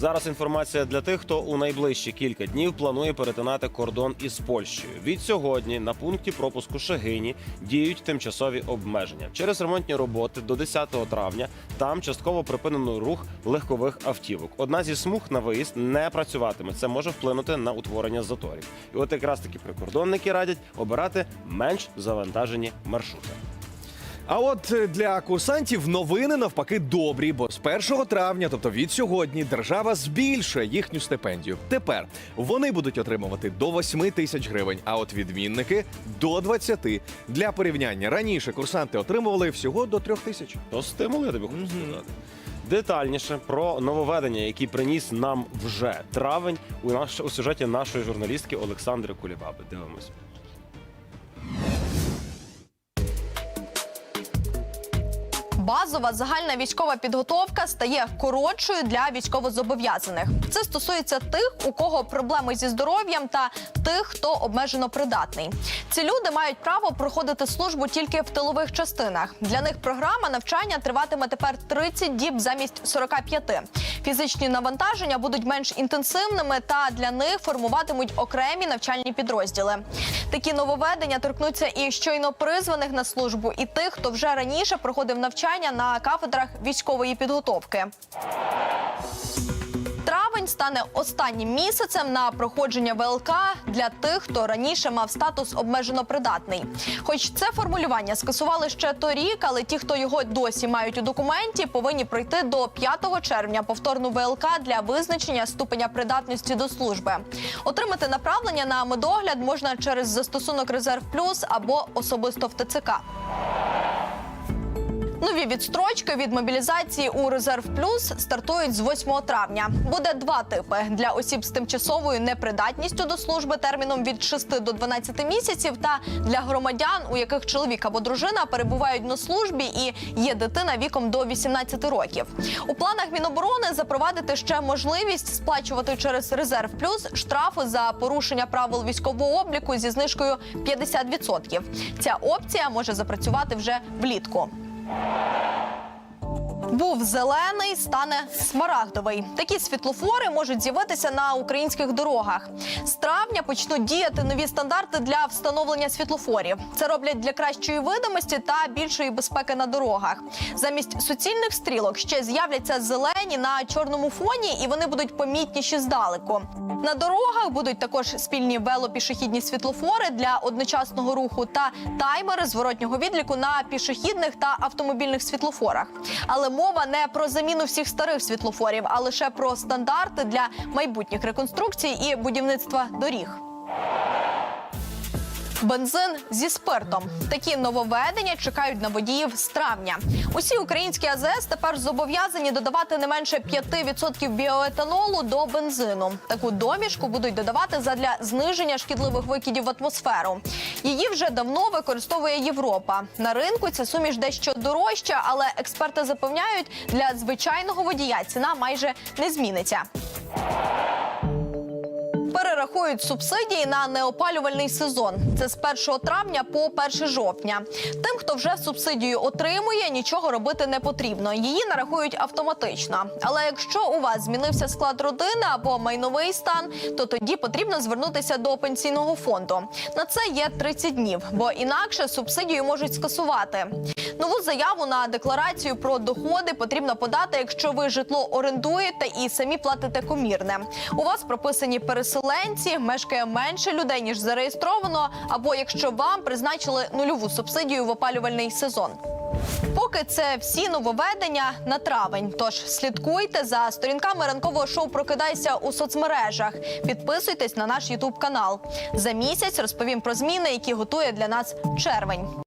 Зараз інформація для тих, хто у найближчі кілька днів планує перетинати кордон із Польщею. Від сьогодні на пункті пропуску Шегині діють тимчасові обмеження. Через ремонтні роботи до 10 травня там частково припинено рух легкових автівок. Одна зі смуг на виїзд не працюватиме. Це може вплинути на утворення заторів. І от якраз таки прикордонники радять обирати менш завантажені маршрути. А от е, для курсантів новини навпаки добрі, бо з 1 травня, тобто від сьогодні, держава збільшує їхню стипендію. Тепер вони будуть отримувати до 8 тисяч гривень, а от відмінники до 20. Для порівняння раніше курсанти отримували всього до 3 тисяч. То стимул, я тобі хочу сказати. Детальніше про нововведення, які приніс нам вже травень у наш у сюжеті нашої журналістки Олександри Кулібаби. Дивимось. Базова загальна військова підготовка стає коротшою для військовозобов'язаних. Це стосується тих, у кого проблеми зі здоров'ям, та тих, хто обмежено придатний. Ці люди мають право проходити службу тільки в тилових частинах. Для них програма навчання триватиме тепер 30 діб замість 45. Фізичні навантаження будуть менш інтенсивними, та для них формуватимуть окремі навчальні підрозділи. Такі нововведення торкнуться і щойно призваних на службу, і тих, хто вже раніше проходив навчання на кафедрах військової підготовки. Стане останнім місяцем на проходження ВЛК для тих, хто раніше мав статус обмежено придатний. Хоч це формулювання скасували ще торік, але ті, хто його досі мають у документі, повинні пройти до 5 червня повторну ВЛК для визначення ступеня придатності до служби. Отримати направлення на медогляд можна через застосунок Резерв Плюс або особисто в ТЦК. Нові відстрочки від мобілізації у резерв плюс стартують з 8 травня. Буде два типи для осіб з тимчасовою непридатністю до служби терміном від 6 до 12 місяців, та для громадян, у яких чоловік або дружина перебувають на службі і є дитина віком до 18 років. У планах Міноборони запровадити ще можливість сплачувати через резерв плюс штрафи за порушення правил військового обліку зі знижкою 50%. Ця опція може запрацювати вже влітку. ああ。Був зелений, стане смарагдовий. Такі світлофори можуть з'явитися на українських дорогах. З травня почнуть діяти нові стандарти для встановлення світлофорів. Це роблять для кращої видимості та більшої безпеки на дорогах. Замість суцільних стрілок ще з'являться зелені на чорному фоні, і вони будуть помітніші здалеку. На дорогах будуть також спільні велопішохідні світлофори для одночасного руху та таймери зворотнього відліку на пішохідних та автомобільних світлофорах. Але мова не про заміну всіх старих світлофорів, а лише про стандарти для майбутніх реконструкцій і будівництва доріг. Бензин зі спиртом. Такі нововведення чекають на водіїв з травня. Усі українські АЗС тепер зобов'язані додавати не менше 5% біоетанолу до бензину. Таку домішку будуть додавати задля зниження шкідливих викидів в атмосферу. Її вже давно використовує Європа. На ринку ця суміш дещо дорожча, але експерти запевняють, для звичайного водія ціна майже не зміниться. Перерахують субсидії на неопалювальний сезон. Це з 1 травня по 1 жовтня. Тим, хто вже субсидію отримує, нічого робити не потрібно. Її нарахують автоматично. Але якщо у вас змінився склад родини або майновий стан, то тоді потрібно звернутися до пенсійного фонду. На це є 30 днів, бо інакше субсидію можуть скасувати. Нову заяву на декларацію про доходи потрібно подати, якщо ви житло орендуєте і самі платите комірне. У вас прописані переселенці, мешкає менше людей ніж зареєстровано, або якщо вам призначили нульову субсидію в опалювальний сезон. Поки це всі нововведення на травень. Тож слідкуйте за сторінками ранкового шоу Прокидайся у соцмережах. Підписуйтесь на наш Ютуб канал. За місяць розповім про зміни, які готує для нас червень.